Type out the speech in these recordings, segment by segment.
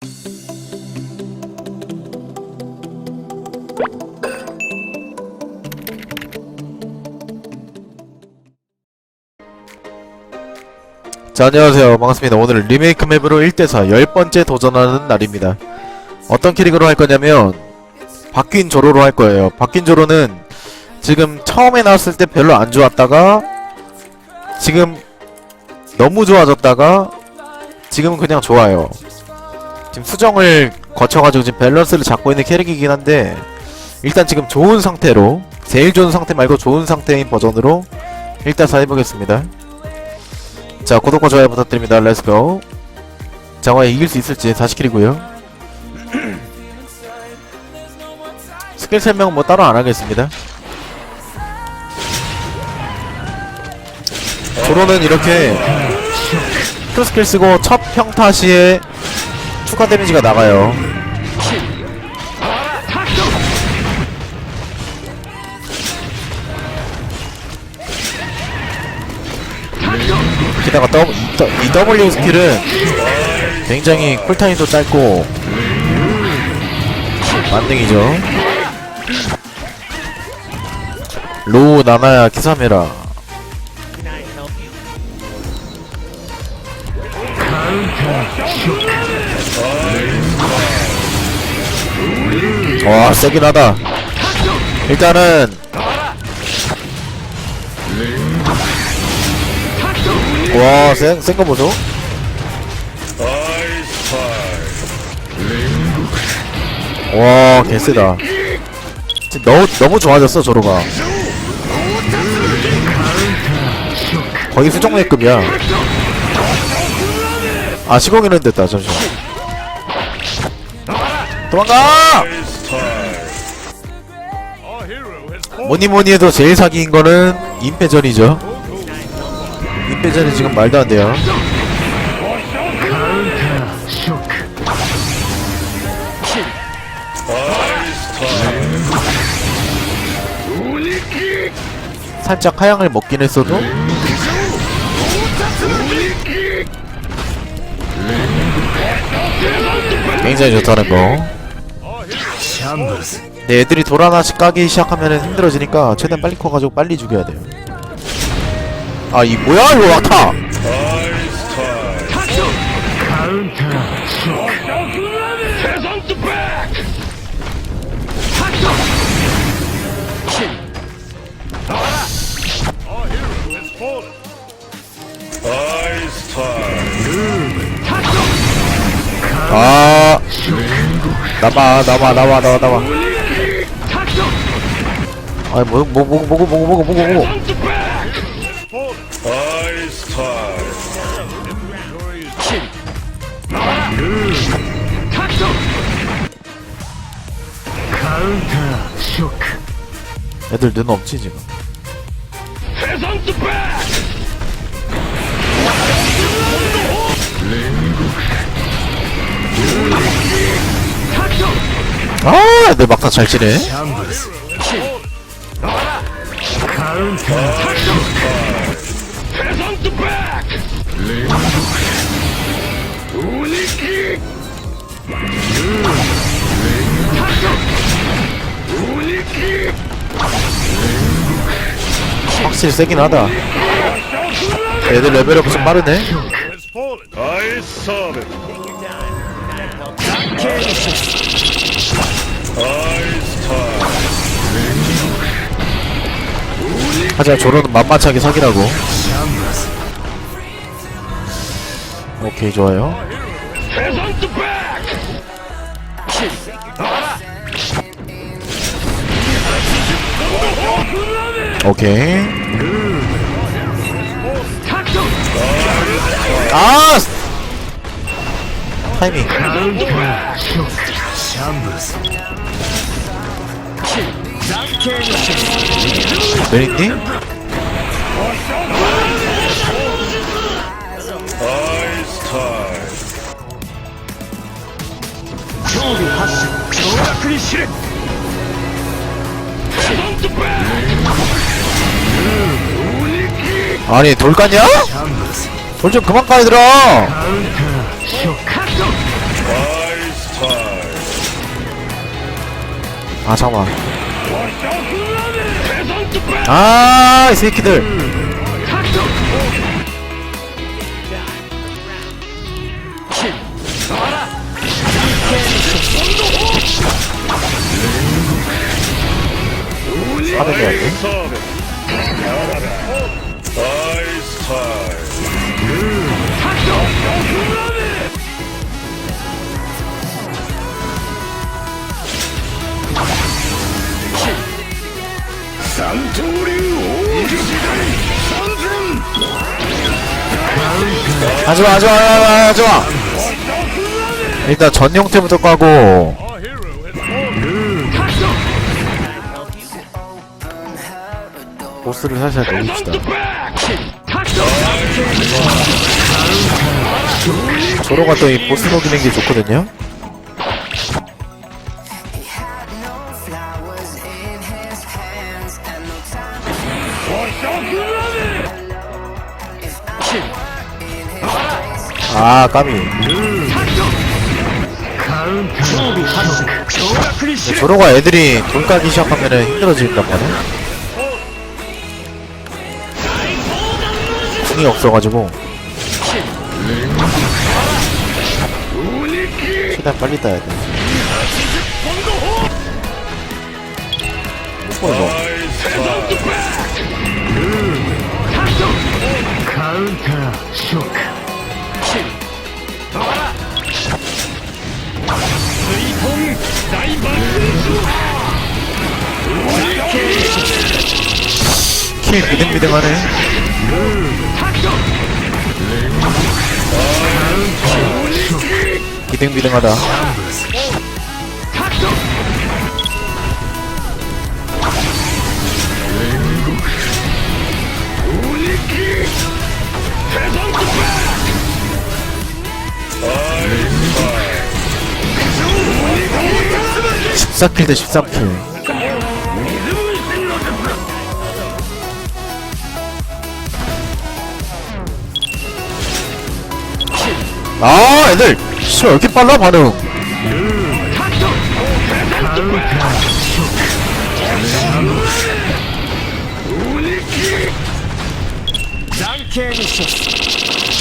자 안녕하세요. 반갑습니다. 오늘은 리메이크 맵으로 1대4 10번째 도전하는 날입니다. 어떤 캐릭으로 할 거냐면 바뀐 조로로 할 거예요. 바뀐 조로는 지금 처음에 나왔을 때 별로 안 좋았다가 지금 너무 좋아졌다가 지금은 그냥 좋아요 지금 수정을 거쳐가지고 지금 밸런스를 잡고 있는 캐릭이긴 한데 일단 지금 좋은 상태로 제일 좋은 상태 말고 좋은 상태인 버전으로 1대4 해보겠습니다. 자 구독과 좋아요 부탁드립니다. 렛츠고 자 과연 이길 수 있을지 40킬이고요. 스킬 설명은 뭐 따로 안 하겠습니다. 조로는 이렇게 큐 스킬 쓰고 첫 평타 시에 추가 데미지가 나가요. 게다가 이 W 스킬은 굉장히 쿨타임도 짧고 만능이죠. 로우 나나야 키사메라 와 세긴 하다 일단은 와, 센, 센거 보소? 와, 개쎄다. 너무, 너무 좋아졌어, 조로가. 거의 수정매급이야. 아, 시공이는 됐다, 잠시만. 도망가! 뭐니 뭐니 해도 제일 사기인 거는 임페전이죠. 임페전이 지금 말도 안 돼요. 살짝 하향을 먹긴 했어도 굉장히 좋다는 거. 네, 애들이 돌 하나씩 까기 시작하면 힘들어지니까 최대한 빨리 커가지고 빨리 죽여야 돼요. 아, 이 뭐야 이거 와타? 나와, 나와, 나와, 나와, 나와. 아이 뭐, 뭐, 뭐, 뭐고, 뭐고, 뭐고, 뭐고, 뭐고. 애들 눈 없지 지금. 아, 애들 막상 잘 치네. 확실히 세긴 하다. 애들 레벨업 좀 빠르네. 하지만 조로는 만만치하게 사기라고. 오케이 좋아요. 오케이. 아! 타이밍. back. 아니 돌 까냐? 돌 좀 그만 까 얘들아! 아 잠깐만. back. 아이 새끼들. 사대해야 돼 하지마 하지마 하지마 하지마 일단 전용태부터 까고. 보스를 살살 녹입시다. 조로가 또이 보스 녹이는 게 좋거든요 아 까미. 조로가 애들이 돈 까기 시작하면은 힘들어진단 말이야. 돈이 없어가지고. 최대한 빨리 따야 돼. 뭐, 이거 Ice time. 킬 비등비등하네. 비등비등하다 십사 킬대 13킬 아 애들 씨왜 이렇게 빨라 반응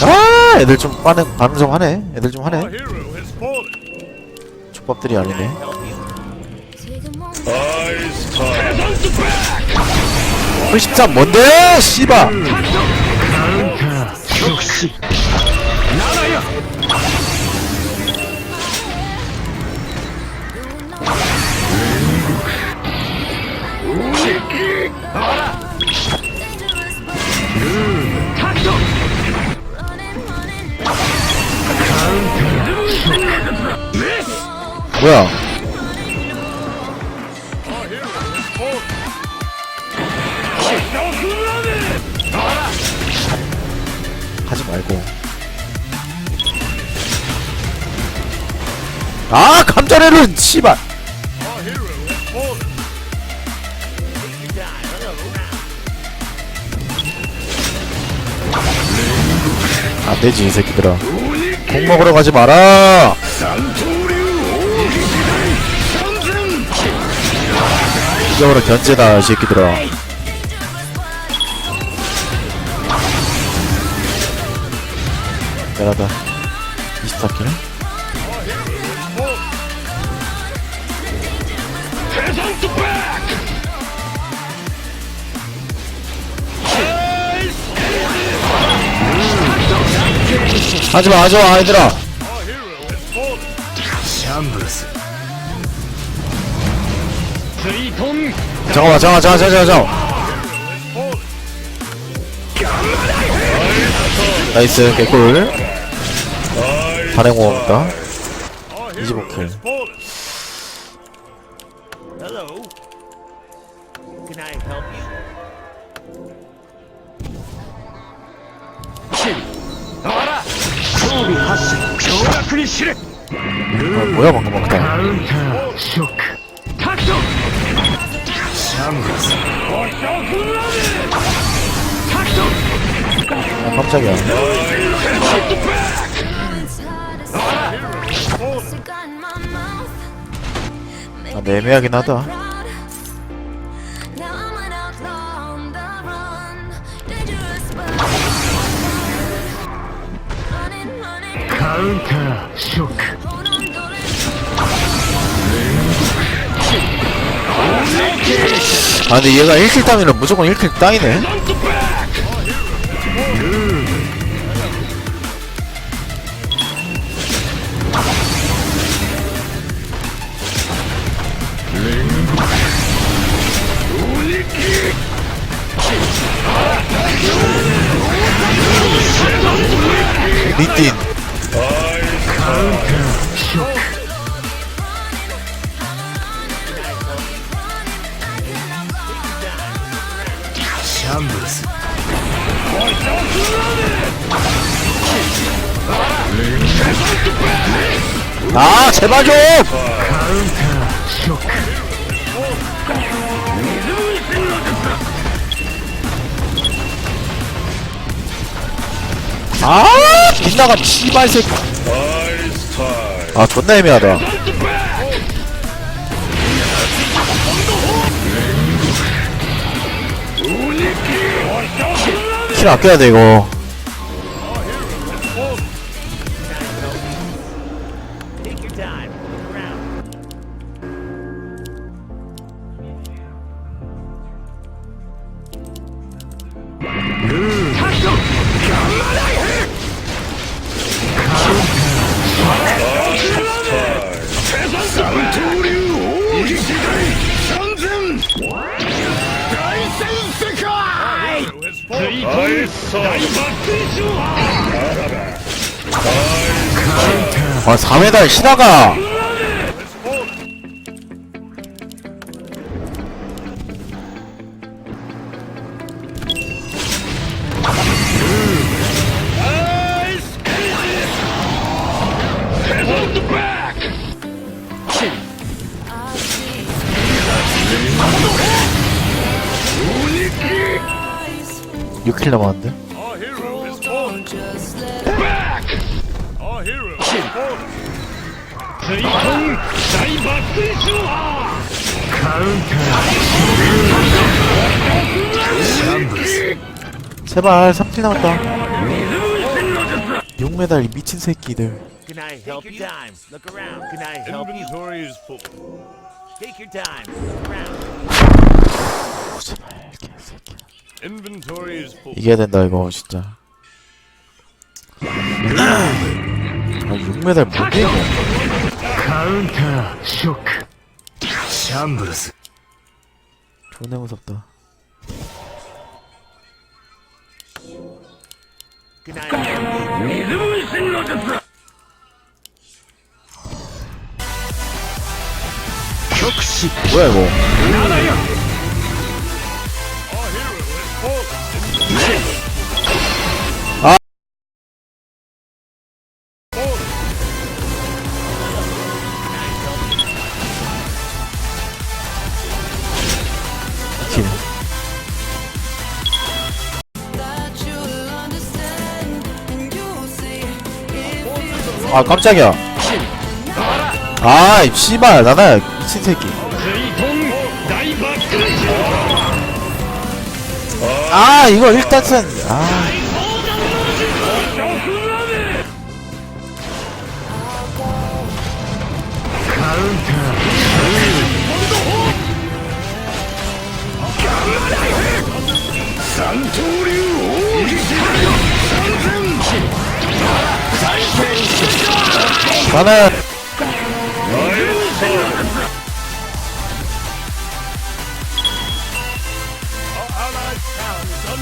아 애들 좀 반응 반응 좀 하네 애들 좀 하네. 족밥들이 아니네. 13 뭔데? 씨바 뭐야? 하지 말고. 아 감자레는 씨발. 안되지 이 새끼들아. 공 먹으러 가지 마라. 이적으로 견제다 이 새끼들아 대단하다 24킬 Peasant back. 하지마 하지마 얘들아. 잠깐만 잠깐만 잠깐만 잠깐만 잠깐만. 나이스 개꿀 발행호흡다. 25킬 Hello. Can I help you? 어, 뭐야 방금 막다. 아 깜짝이야 아, 애매하긴 하다. 카운터 쇼크. 아 근데 얘가 1킬 따면 무조건 1킬 따이네 아 제발 좀! 아 빗나간 씨발 새끼. 아 존나 애매하다 킬 아껴야 돼 이거 나이스 아 4메달 신화가 6킬 남았는데? 제발 3킬 남았다 6메달 미친 새끼들 Can I help you? Look around. Can I help you? Inventory is full. Take your time. Look around. 제발 개새끼 이겨야 된다 이거 진짜. 아 6메달 뭔데 이거 カウンターショックシャンブルス 존나 무섭다. 뭐야 이거? 스킬 아 깜짝이야. 아 씨발 나나 미친 새끼. 아 이거 일단 쓴아.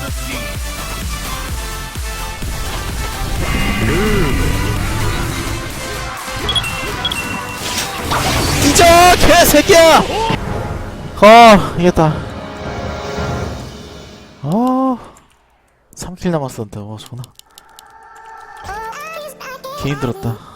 Siege. 뒤져 개새끼야! 어 이겼다. 어 3킬 남았었는데 어 존나? 개 힘들었다